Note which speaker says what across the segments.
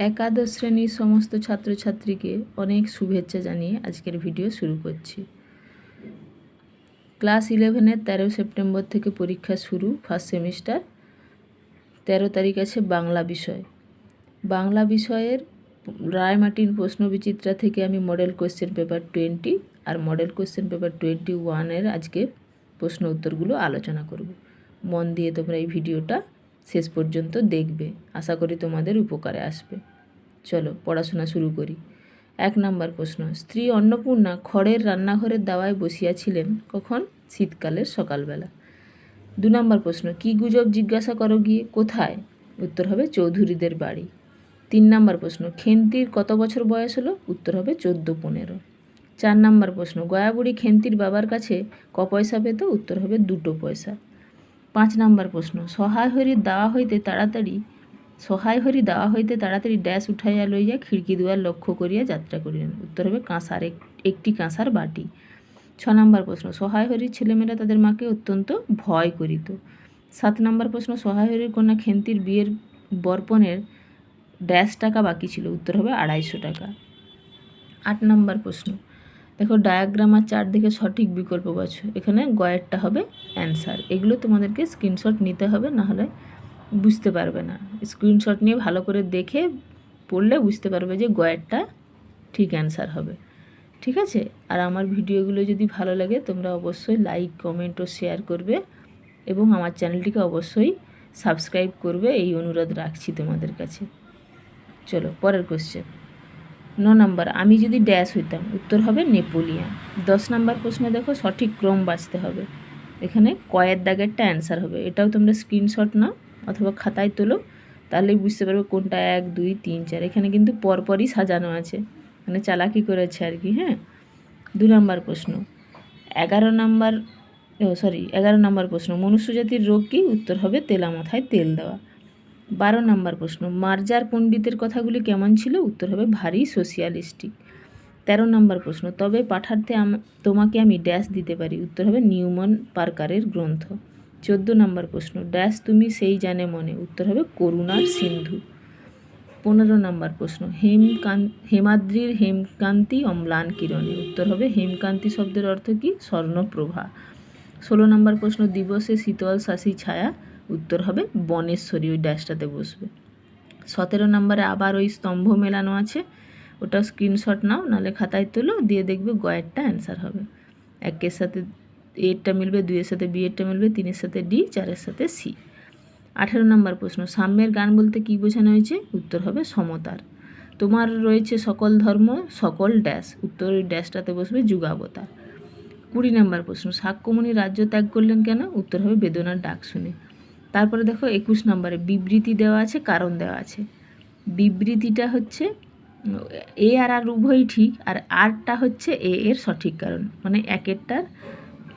Speaker 1: একাদশ শ্রেণির সমস্ত ছাত্রছাত্রীকে অনেক শুভেচ্ছা জানিয়ে আজকের ভিডিও শুরু করছি। ক্লাস ইলেভেনের তেরো সেপ্টেম্বর থেকে পরীক্ষা শুরু ফার্স্ট সেমিস্টার। তেরো তারিখ আছে বাংলা বিষয়। বাংলা বিষয়ের রায়মার্টিন প্রশ্ন বিচিত্রা থেকে আমি মডেল কোশ্চেন পেপার টোয়েন্টি আর মডেল কোশ্চেন পেপার টোয়েন্টি ওয়ানের আজকে প্রশ্ন উত্তরগুলো আলোচনা করব। মন দিয়ে তোমরা এই ভিডিওটা শেষ পর্যন্ত দেখবে। আশা করি তোমাদের উপকারে আসবে। চলো, পড়াশোনা শুরু করি। এক নাম্বার প্রশ্ন, স্ত্রী অন্নপূর্ণা খড়ের রান্নাঘরের দাওয়ায় বসিয়াছিলেন কখন? শীতকালের সকালবেলা। দু নম্বর প্রশ্ন, কী গুজব জিজ্ঞাসা করো গিয়ে? কোথায়? উত্তর হবে, চৌধুরীদের বাড়ি। তিন নম্বর প্রশ্ন, খেন্তির কত বছর বয়স হলো? উত্তর হবে, চোদ্দ পনেরো। চার নম্বর প্রশ্ন, গয়াবুড়ি খেন্তির বাবার কাছে ক পয়সা পেত? উত্তর হবে, দুটো পয়সা। পাঁচ নাম্বার প্রশ্ন, সহায় হরি দাওয়া হইতে তাড়াতাড়ি, সহায় হরি দাওয়া হইতে তাড়াতাড়ি ড্যাশ উঠাইয়া লইয়া খিড়কি দুয়ার লক্ষ্য করিয়া যাত্রা করিলেন। উত্তর হবে কাঁসার এক, একটি কাঁসার বাটি। ছ নম্বর প্রশ্ন, সহায় হরির ছেলেমেয়েরা তাদের মাকে অত্যন্ত ভয় করিত। সাত নম্বর প্রশ্ন, সহায় হরির কন্যা খেন্তির বিয়ের বর্পণের ড্যাশ টাকা বাকি ছিল, উত্তর হবে আড়াইশো টাকা। আট নম্বর প্রশ্ন দেখো ডায়াগ্রাম আর চার্ট দেখে সঠিক বিকল্প বাছো এখানে গয়েরটা হবে অ্যান্সার এগুলো তোমাদেরকে স্ক্রিনশট নিতে হবে, নাহলে বুঝতে পারবে না। স্ক্রিনশট নিয়ে ভালো করে দেখে পড়লে বুঝতে পারবে যে গয়েরটা ঠিক অ্যান্সার হবে। ঠিক আছে? আর আমার ভিডিওগুলো যদি ভালো লাগে, তোমরা অবশ্যই লাইক কমেন্ট ও শেয়ার করবে এবং আমার চ্যানেলটিকে অবশ্যই সাবস্ক্রাইব করবে। এই অনুরোধ রাখছি তোমাদের কাছে। চলো, পরের কোশ্চেন ন নম্বর, আমি যদি ড্যাশ হইতাম, উত্তর হবে নেপোলিয়ান। দশ নম্বর প্রশ্নে দেখো সঠিক ক্রম বাঁচতে হবে। এখানে কয়ের দাগেরটা অ্যান্সার হবে। এটাও তোমরা স্ক্রিনশট নাও অথবা খাতায় তোলো, তাহলেই বুঝতে পারবে কোনটা এক, দুই, তিন, চার। এখানে কিন্তু পরপরই সাজানো আছে। মানে চালাকি করেছে আর কি হ্যাঁ? দু নম্বর প্রশ্ন। এগারো নম্বর সরি, এগারো নম্বর প্রশ্ন। মনুষ্য জাতির রোগ কি? উত্তর হবে তেলা মাথায় তেল দেওয়া। বারো নম্বর প্রশ্ন, মার্জার পণ্ডিতের কথাগুলি কেমন ছিল? উত্তর হবে, ভারী সোশিয়ালিস্টিক। তেরো নম্বর প্রশ্ন, তবে পাঠার্থে তোমাকে আমি ড্যাশ দিতে পারি? উত্তর হবে নিউমন পার্কারের গ্রন্থ। চোদ্দ নম্বর প্রশ্ন, ড্যাশ তুমি সেই জানে মনে? উত্তর হবে, করুণার সিন্ধু। পনেরো নম্বর প্রশ্ন, হেমকান, হেমাদ্রির হেমকান্তি অম্লান কিরণে? উত্তর হবে, হেমকান্তি শব্দের অর্থ কি? স্বর্ণপ্রভা। ষোলো নম্বর প্রশ্ন, দিবসে শীতল শাসী ছায়া? উত্তর হবে বনেশ্বরী, ওই ড্যাশটাতে বসবে। সতেরো নম্বরে আবার ওই স্তম্ভ মেলানো আছে, ওটা স্ক্রিনশট নাও, নাহলে খাতায় তোলো, দিয়ে দেখবে গয়েরটা অ্যান্সার হবে। একের সাথে এরটা মিলবে, দুইয়ের সাথে বি এরটা মিলবে, তিনের সাথে ডি, চারের সাথে সি। আঠেরো নম্বর প্রশ্ন, সাম্যের গান বলতে কী বোঝানো হয়েছে? উত্তর হবে সমতার। তোমার রয়েছে সকল ধর্ম, সকল ড্যাশ, উত্তর ওই ড্যাশটাতে বসবে যুগাবতার। কুড়ি নম্বর প্রশ্ন, সাক্ষ্যমণি রাজ্য ত্যাগ করলেন কেন? উত্তর হবে বেদনার ডাক শুনে। তারপরে দেখো একুশ নম্বরে বিবৃতি দেওয়া আছে, কারণ দেওয়া আছে। বিবৃতিটা হচ্ছে, এ আর আর উভয়ই ঠিক, আর আরটা হচ্ছে এ এর সঠিক কারণ। মানে একেরটার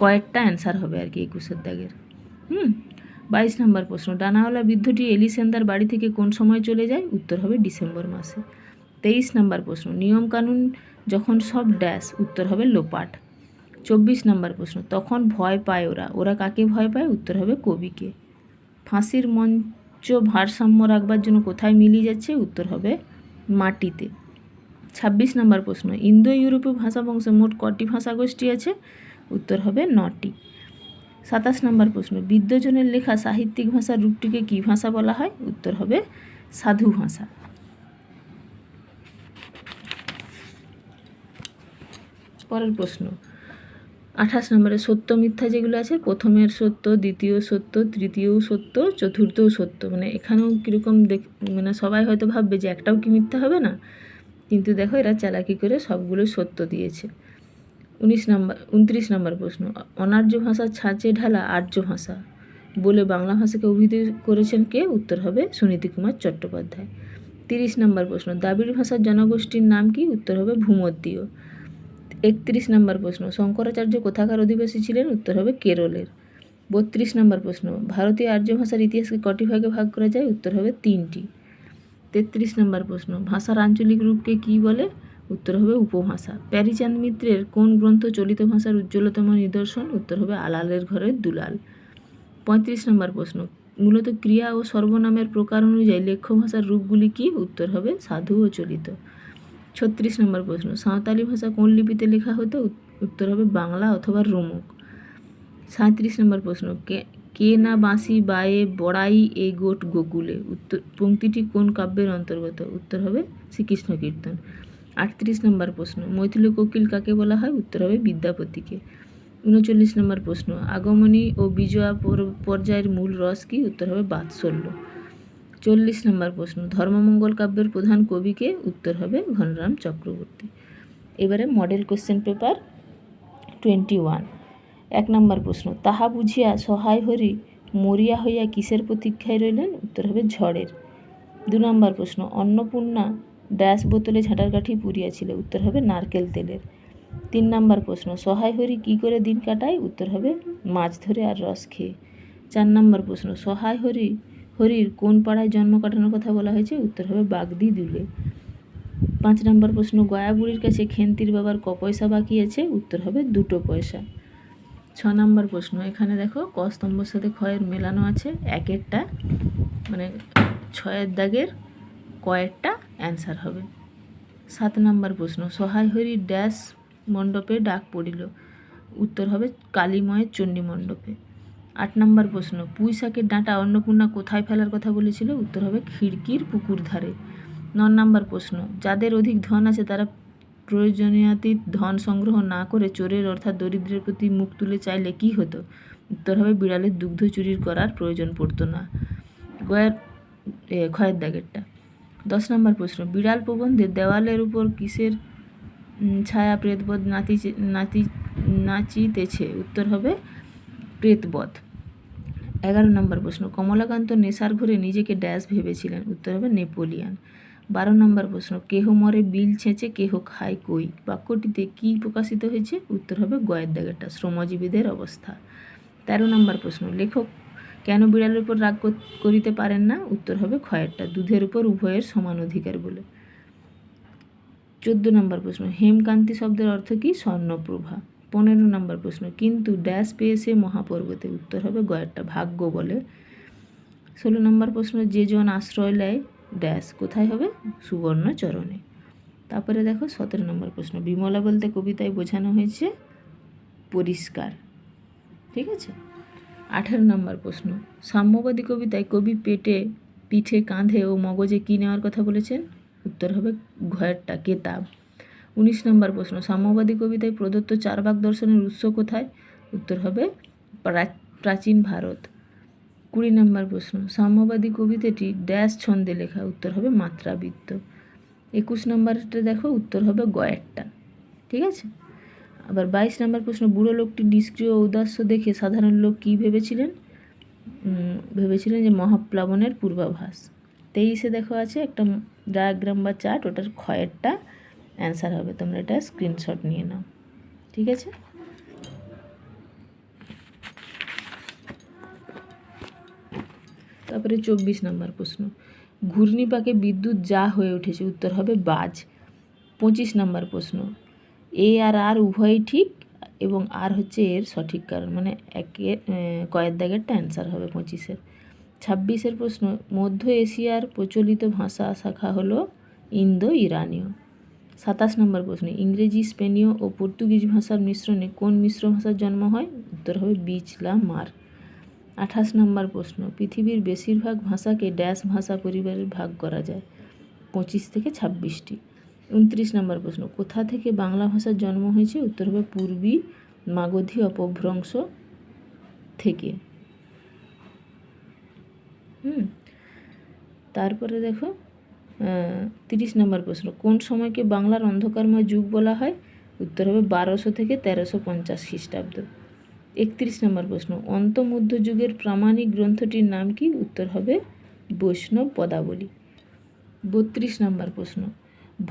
Speaker 1: কয়েকটা অ্যান্সার হবে আর কি একুশের দাগের। হুম? বাইশ নম্বর প্রশ্ন, ডানাওয়ালা বৃদ্ধটি এলিসেন্দার বাড়ি থেকে কোন সময় চলে যায়? উত্তর হবে ডিসেম্বর মাসে। তেইশ নম্বর প্রশ্ন, নিয়মকানুন যখন সব ড্যাশ, উত্তর হবে লোপাট। চব্বিশ নম্বর প্রশ্ন, তখন ভয় পায় ওরা। ওরা কাকে ভয় পায়? উত্তর হবে কবিকে। ফাঁসির মঞ্চ ভারসাম্য রাখবার জন্য কোথায় মিলিয়ে যাচ্ছে? উত্তর হবে মাটিতে। ছাব্বিশ নম্বর প্রশ্ন ইন্দো ইউরোপীয় ভাষা বংশে মোট কটি ভাষা গোষ্ঠী আছে? উত্তর হবে নটি। সাতাশ নম্বর প্রশ্ন বিদ্যজনের লেখা সাহিত্যিক ভাষার রূপটিকে কী ভাষা বলা হয়? উত্তর হবে সাধু ভাষা। পরের প্রশ্ন আঠাশ নম্বরে সত্য, মিথ্যা যেগুলো আছে, প্রথমের সত্য, দ্বিতীয় সত্য, তৃতীয় সত্য, চতুর্থও সত্য। মানে এখানেও কীরকম দেখ মানে সবাই হয়তো ভাববে যে একটাও কি মিথ্যা হবে না? কিন্তু দেখো এরা চালাকি করে সবগুলো সত্য দিয়েছে। উনিশ নম্বর, উনত্রিশ নম্বর প্রশ্ন, অনার্য ভাষার ছাঁচে ঢালা আর্য ভাষা বলে বাংলা ভাষাকে অভিহিত করেছেন কে? উত্তর হবে সুনীতি কুমার চট্টোপাধ্যায়। তিরিশ নম্বর প্রশ্ন, দ্রাবিড় ভাষার জনগোষ্ঠীর নাম কি? উত্তর হবে ভূমধ্যীয়। একত্রিশ নম্বর প্রশ্ন, শঙ্করাচার্য কোথাকার অধিবাসী ছিলেন? উত্তর হবে কেরলের। বত্রিশ নম্বর প্রশ্ন, ভারতীয় আর্য ভাষার ইতিহাসকে কটি ভাগে ভাগ করা যায়? উত্তর হবে তিনটি। তেত্রিশ নম্বর প্রশ্ন, ভাষার আঞ্চলিক রূপকে কী বলে? উত্তর হবে উপভাষা। প্যারিচাঁদ মিত্রের কোন গ্রন্থ চলিত ভাষার উজ্জ্বলতম নিদর্শন? উত্তর হবে আলালের ঘরের দুলাল। পঁয়ত্রিশ নম্বর প্রশ্ন, মূলত ক্রিয়া ও সর্বনামের প্রকার অনুযায়ী লেখ্য ভাষার রূপগুলি কি? উত্তর হবে সাধু ও চলিত। ছত্রিশ নম্বর প্রশ্ন, সাঁওতালি ভাষা কোন লিপিতে লেখা হতো? উত- উত্তর হবে বাংলা অথবা রোমক। সাঁত্রিশ নম্বর প্রশ্ন, কে কে না বাঁশি বায়ে বড়াই এ গোট গোকুলে? উত্তর পংক্তিটি কোন কাব্যের অন্তর্গত? উত্তর হবে শ্রীকৃষ্ণ কীর্তন। আটত্রিশ নম্বর প্রশ্ন, মৈথিলী কোকিল কাকে বলা হয়? উত্তর হবে বিদ্যাপতিকে। উনচল্লিশ নম্বর প্রশ্ন, আগমনী ও বিজয়া পর- পর্যায়ের মূল রস কি? উত্তর হবে বাৎসল্য। চল্লিশ নম্বর প্রশ্ন, ধর্মমঙ্গল কাব্যের প্রধান কবিকে উত্তর হবে ঘনরাম চক্রবর্তী। এবারে model question paper twenty one এক নম্বর প্রশ্ন, তাহা বুঝিয়া সহায় হরি মরিয়া হইয়া কিসের প্রতীক্ষায় রইলেন? উত্তর হবে ঝড়ের। দু নম্বর প্রশ্ন, অন্নপূর্ণা ড্যাশ বোতলে ঝাঁটার কাঠি পুড়িয়াছিল, উত্তর হবে নারকেল তেলের। তিন নম্বর প্রশ্ন, সহায় হরি কী করে দিন কাটায়? উত্তর হবে মাছ ধরে আর রস খেয়ে। চার নম্বর প্রশ্ন, সহায় হরি হরির কোন পাড়ায় জন্ম কাটানোর কথা বলা হয়েছে? উত্তর হবে বাগদি দুলে। পাঁচ নম্বর প্রশ্ন, গয়া বুড়ির কাছে খেন্তির বাবার ক পয়সা বাকি আছে? উত্তর হবে দুটো পয়সা। ছ নম্বর প্রশ্ন, এখানে দেখো ক স্তম্ভর সাথে ক্ষয়ের মেলানো আছে? একেরটা মানে ছয়ের দাগের কয়েকটা অ্যান্সার হবে। সাত নম্বর প্রশ্ন, সহায় হরি ড্যাশ মণ্ডপে ডাক পড়িল। উত্তর হবে কালীময়ের চণ্ডী মণ্ডপে। আট নম্বর প্রশ্ন পুঁই শাকের ডাঁটা অন্নপূর্ণা কোথায় ফেলার কথা বলেছিল? উত্তর হবে খিড়কির পুকুর ধারে। ন নম্বর প্রশ্ন, যাদের অধিক ধন আছে তারা প্রয়োজনীয়াতীত ধন সংগ্রহ না করে চোরের অর্থাৎ দরিদ্রের প্রতি মুখ তুলে চাইলে কি হতো? উত্তর হবে বিড়ালের দুগ্ধ চুরির করার প্রয়োজন পড়তো না। গয়ের ক্ষয়ের দাগেরটা। দশ নম্বর প্রশ্ন, বিড়াল প্রবন্ধে দেওয়ালের উপর কিসের ছায়া প্রেতবধ নাতি নাতি, নাচিতেছে? উত্তর হবে প্রেতবধ। এগারো নম্বর প্রশ্ন, কমলাকান্ত নেশার ঘরে নিজেকে ড্যাশ ভেবেছিলেন। উত্তর হবে নেপোলিয়ান। বারো নম্বর প্রশ্ন, কেহ মরে বিল ছেঁচে, কেহ খায় কই? বাক্যটিতে কি প্রকাশিত হয়েছে? উত্তর হবে গয়ের দাগেরটা, শ্রমজীবীদের অবস্থা। তেরো নম্বর প্রশ্ন, লেখক কেন বিড়ালের উপর রাগ করিতে পারেন না? উত্তর হবে ক্ষয়েরটা, দুধের উপর উভয়ের সমান অধিকার বলে। চোদ্দ নম্বর প্রশ্ন, হেমকান্তি শব্দের অর্থ কি? স্বর্ণপ্রভা। পনেরো নম্বর প্রশ্ন, কিন্তু ড্যাশ পেয়েছে মহাপর্বতে। উত্তর হবে গয়েরটা ভাগ্য বলে। ষোলো নম্বর প্রশ্ন, যে জন আশ্রয় নেয় ড্যাশ কোথায় হবে? সুবর্ণ চরণে তারপরে দেখো সতেরো নম্বর প্রশ্ন, বিমলা বলতে কবিতায় বোঝানো হয়েছে পরিষ্কার। ঠিক আছে? আঠেরো নম্বর প্রশ্ন, সাম্যবাদী কবিতায় কবি পেটে পিঠে কাঁধে ও মগজে কী নেওয়ার কথা বলেছেন? উত্তর হবে ঘয়েরটা কেতাব। উনিশ নম্বর প্রশ্ন, সাম্যবাদী কবিতায় প্রদত্ত চারবাক দর্শনের উৎস কোথায়? উত্তর হবে প্রাচীন ভারত। কুড়ি নম্বর প্রশ্ন, সাম্যবাদী কবিতাটি ড্যাশ ছন্দে লেখা, উত্তর হবে মাত্রাবৃত্ত। একুশ নম্বরটা দেখো, উত্তর হবে গয়েরটা। ঠিক আছে? আবার বাইশ নম্বর প্রশ্ন, বুড়ো লোকটি নিষ্ক্রিয় উদাস্য দেখে সাধারণ লোক কী ভেবেছিলেন? ভেবেছিলেন যে মহাপ্লাবনের পূর্বাভাস। তেইশে দেখো আছে একটা ডায়াগ্রাম বা চার্ট ওটার ক্ষয়েরটা। অ্যান্সার হবে, তোমরা এটা স্ক্রিনশট নিয়ে নাও, ঠিক আছে? তারপরে চব্বিশ নম্বর প্রশ্ন। ঘূর্ণিপাকে বিদ্যুৎ যা হয়ে উঠেছে, উত্তর হবে বাজ। পঁচিশ নম্বর প্রশ্ন। এ আর আর উভয়ই ঠিক এবং আর হচ্ছে এর সঠিক কারণ মানে একে কয়ের দাগেরটা অ্যান্সার হবে পঁচিশের। ছাব্বিশের প্রশ্ন, মধ্য এশিয়ার প্রচলিত ভাষা শাখা হলো ইন্দো ইরানীয় সাতাশ নম্বর প্রশ্ন, ইংরেজি, স্পেনীয় ও পর্তুগিজ ভাষার মিশ্রণে কোন মিশ্র ভাষার জন্ম হয়? উত্তর হবে বিচলা মার। আঠাশ নম্বর প্রশ্ন, পৃথিবীর বেশিরভাগ ভাষাকে ড্যাশ ভাষা পরিবারের ভাগ করা যায়। পঁচিশ থেকে ছাব্বিশটি। উনত্রিশ নম্বর প্রশ্ন, কোথা থেকে বাংলা ভাষার জন্ম হয়েছে? উত্তর হবে পূর্বী মাগধী অপভ্রংশ থেকে। হুম, তারপরে দেখো তিরিশ নম্বর প্রশ্ন, কোন সময়কে বাংলার অন্ধকারময় যুগ বলা হয়? উত্তর হবে বারোশো থেকে তেরোশো পঞ্চাশ খ্রিস্টাব্দ। একত্রিশ নম্বর প্রশ্ন অন্তমধ্য যুগের প্রামাণিক গ্রন্থটির নাম কি? উত্তর হবে বৈষ্ণব পদাবলী। বত্রিশ নম্বর প্রশ্ন,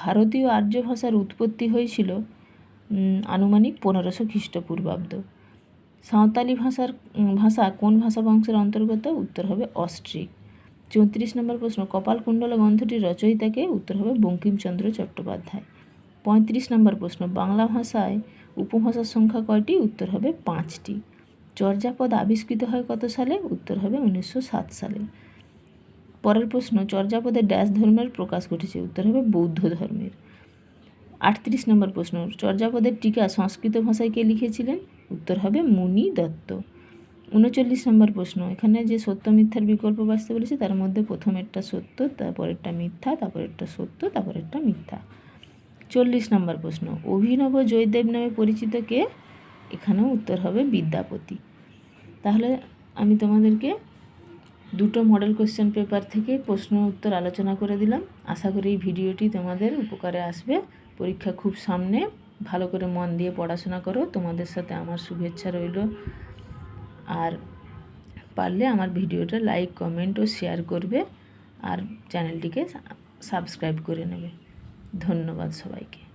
Speaker 1: ভারতীয় আর্য ভাষার উৎপত্তি হয়েছিল আনুমানিক পনেরোশো খ্রিস্টপূর্বাব্দ। সাঁওতালি ভাষার ভাষা কোন ভাষা বংশের অন্তর্গত? উত্তর হবে অস্ট্রিক। চৌত্রিশ নম্বর প্রশ্ন কপালকুণ্ডলা গ্রন্থটির রচয়িতাকে উত্তর হবে বঙ্কিমচন্দ্র চট্টোপাধ্যায়। পঁয়ত্রিশ নম্বর প্রশ্ন, বাংলা ভাষায় উপভাষার সংখ্যা কয়টি? উত্তর হবে পাঁচটি। চর্যাপদ আবিষ্কৃত হয় কত সালে? উত্তর হবে উনিশশো সাত সালে। পরের প্রশ্ন, চর্যাপদে ড্যাশ ধর্মের প্রকাশ ঘটেছে? উত্তর হবে বৌদ্ধ ধর্মের। আটত্রিশ নম্বর প্রশ্ন, চর্যাপদের টিকা সংস্কৃত ভাষায় কে লিখেছিলেন? উত্তর হবে মুনি দত্ত। উনচল্লিশ নম্বর প্রশ্ন, এখানে যে সত্য মিথ্যার বিকল্প বাঁচতে বলেছে তার মধ্যে প্রথমেরটা সত্য, তারপরেরটা মিথ্যা, তারপরেরটা সত্য, তারপরেরটা মিথ্যা। চল্লিশ নম্বর প্রশ্ন, অভিনব জয়দেব নামে পরিচিত কে? এখানেও উত্তর হবে বিদ্যাপতি। তাহলে আমি তোমাদেরকে দুটো মডেল কোশ্চেন পেপার থেকে প্রশ্ন উত্তর আলোচনা করে দিলাম। আশা করি এই ভিডিওটি তোমাদের উপকারে আসবে। পরীক্ষা খুব সামনে। ভালো করে মন দিয়ে পড়াশোনা করো। তোমাদের সাথে আমার শুভেচ্ছা রইল। আর পারলে আমার ভিডিওটা লাইক কমেন্ট ও শেয়ার করবে আর চ্যানেলটিকে সাবস্ক্রাইব করে নেবে। ধন্যবাদ সবাইকে।